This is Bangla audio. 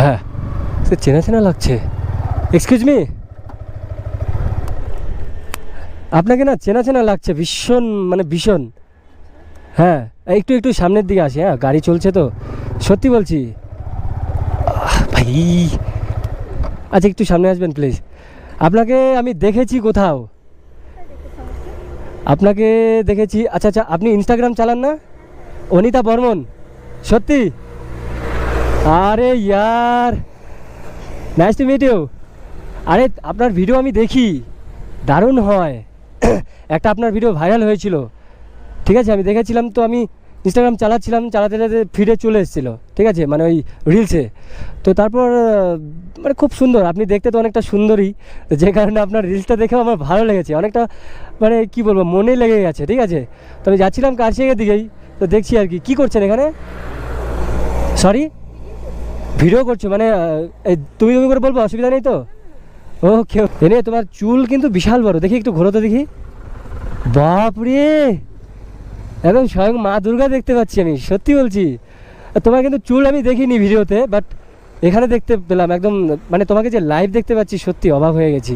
হ্যাঁ সে চেনা চেনা লাগছে। এক্সকিউজ মি আপনাকে না চেনা চেনা লাগছে, ভীষণ মানে ভীষণ। হ্যাঁ একটু একটু সামনের দিকে আসি হ্যাঁ গাড়ি চলছে তো। সত্যি বলছি। ভাই। আচ্ছা একটু সামনে আসবেন প্লিজ আপনাকে আমি দেখেছি কোথাও? আপনাকে দেখেছি আচ্ছা আচ্ছা আপনি ইনস্টাগ্রাম চালান না? অনিতা বর্মন। সত্যি? আরে ইয়ার। নাইস টু মিট ইউ আরে, আপনার ভিডিও আমি দেখি। দারুণ হয়। একটা আপনার ভিডিও ভাইরাল হয়েছিল। ঠিক আছে, আমি দেখেছিলাম তো আমি ইনস্টাগ্রাম চালাচ্ছিলাম, চালাতে চালাতে ফিডে চলে এসেছিল। ঠিক আছে মানে ওই রিলসে তো তারপর মানে খুব সুন্দর। আপনি দেখতে তো অনেকটা সুন্দরই যে কারণে আপনার রিলসটা দেখেও আমার ভালো লেগেছে। অনেকটা মানে কি বলব, মনে লেগে গেছে। ঠিক আছে? তো আমি যাচ্ছিলাম কার্শিকের দিকেই। তো দেখছি আর কি। কী করছেন এখানে? সরি ভিডিও করছ মানে তুমি তুমি করে বলব, অসুবিধা নেই তো? ওকে এনে তোমার চুল কিন্তু বিশাল বড়, দেখি একটু ঘোরো তো দেখি। বাপরে! একদম স্বয়ং মা দুর্গা দেখতে পাচ্ছি আমি, সত্যি বলছি। তোমার কিন্তু চুল আমি দেখিনি ভিডিওতে বাট এখানে দেখতে পেলাম, একদম মানে তোমাকে যে লাইভ দেখতে পাচ্ছি, সত্যি অবাক হয়ে গেছি।